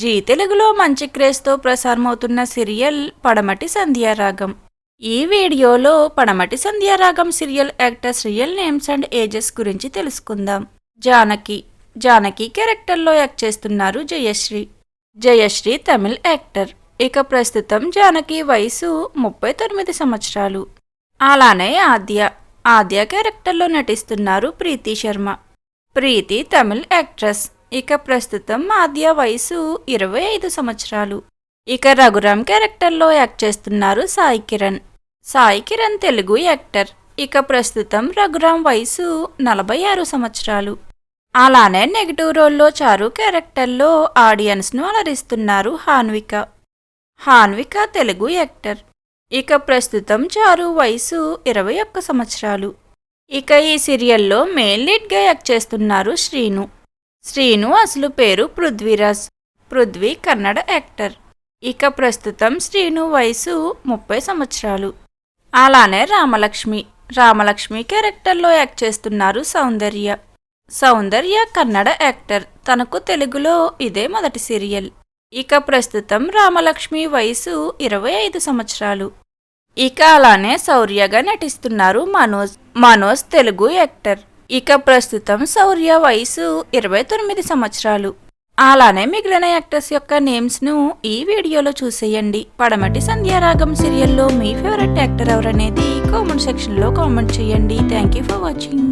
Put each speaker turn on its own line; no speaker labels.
G తెలుగులో మంచి క్రేజ్తో ప్రసారమవుతున్న serial పడమటి సంధ్యారాగం. ఈ వీడియోలో Padamati Sandhyaragam serial actors real names and ages గురించి తెలుసుకుందాం. జానకి జానకి క్యారెక్టర్లో యాక్ట్ చేస్తున్నారు జయశ్రీ. జయశ్రీ తమిళ్ యాక్టర్. ఇక ప్రస్తుతం జానకి వయసు ముప్పై తొమ్మిది సంవత్సరాలు. అలానే ఆద్య. ఆద్య క్యారెక్టర్లో నటిస్తున్నారు ప్రీతి శర్మ. ప్రీతి తమిళ్ యాక్ట్రెస్. ఇక ప్రస్తుతం ఆద్య వయసు ఇరవై ఐదు సంవత్సరాలు. ఇక రఘురామ్ క్యారెక్టర్లో యాక్ట్ చేస్తున్నారు సాయి కిరణ్. సాయి కిరణ్ తెలుగు యాక్టర్. ఇక ప్రస్తుతం రఘురామ్ వయసు నలభై ఆరు సంవత్సరాలు. అలానే నెగిటివ్ రోల్లో చారు క్యారెక్టర్లో ఆడియన్స్ను అలరిస్తున్నారు హాన్విక. హాన్విక తెలుగు యాక్టర్. ఇక ప్రస్తుతం చారు వయసు ఇరవై ఒక్క సంవత్సరాలు. ఇక ఈ సీరియల్లో మెయిన్ లీడ్గా యాక్ట్ చేస్తున్నారు శ్రీను. శ్రీను అసలు పేరు పృథ్వీరాజ్. పృథ్వీ కన్నడ యాక్టర్. ఇక ప్రస్తుతం శ్రీను వయసు ముప్పై సంవత్సరాలు. అలానే రామలక్ష్మి. రామలక్ష్మి క్యారెక్టర్లో యాక్ట్ చేస్తున్నారు సౌందర్య. సౌందర్య కన్నడ యాక్టర్. తనకు తెలుగులో ఇదే మొదటి సీరియల్. ఇక ప్రస్తుతం రామలక్ష్మి వయసు ఇరవై ఐదు సంవత్సరాలు. ఇక అలానే శౌర్యగా నటిస్తున్నారు మనోజ్. మనోజ్ తెలుగు యాక్టర్. ఇక ప్రస్తుతం శౌర్య వయసు ఇరవై తొమ్మిది సంవత్సరాలు. అలానే మిగిలిన యాక్టర్స్ యొక్క నేమ్స్ను ఈ వీడియోలో చూసేయండి. పడమటి సంధ్యారాగం సీరియల్లో మీ ఫేవరెట్ యాక్టర్ ఎవరనేది కామెంట్ సెక్షన్లో కామెంట్ చేయండి. Thank you for watching